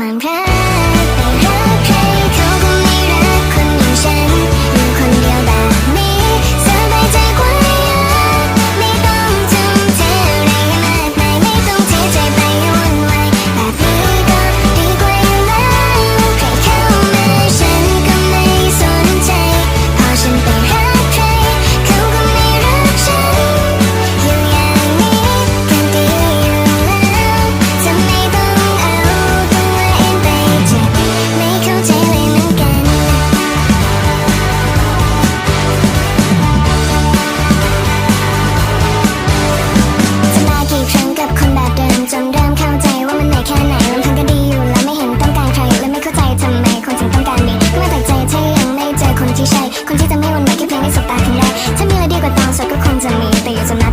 one breath ไม่สบตาทีแรกถ้ามีอะไรดีกว่าตอนสดก็คงจะมีแต่อยากจะมา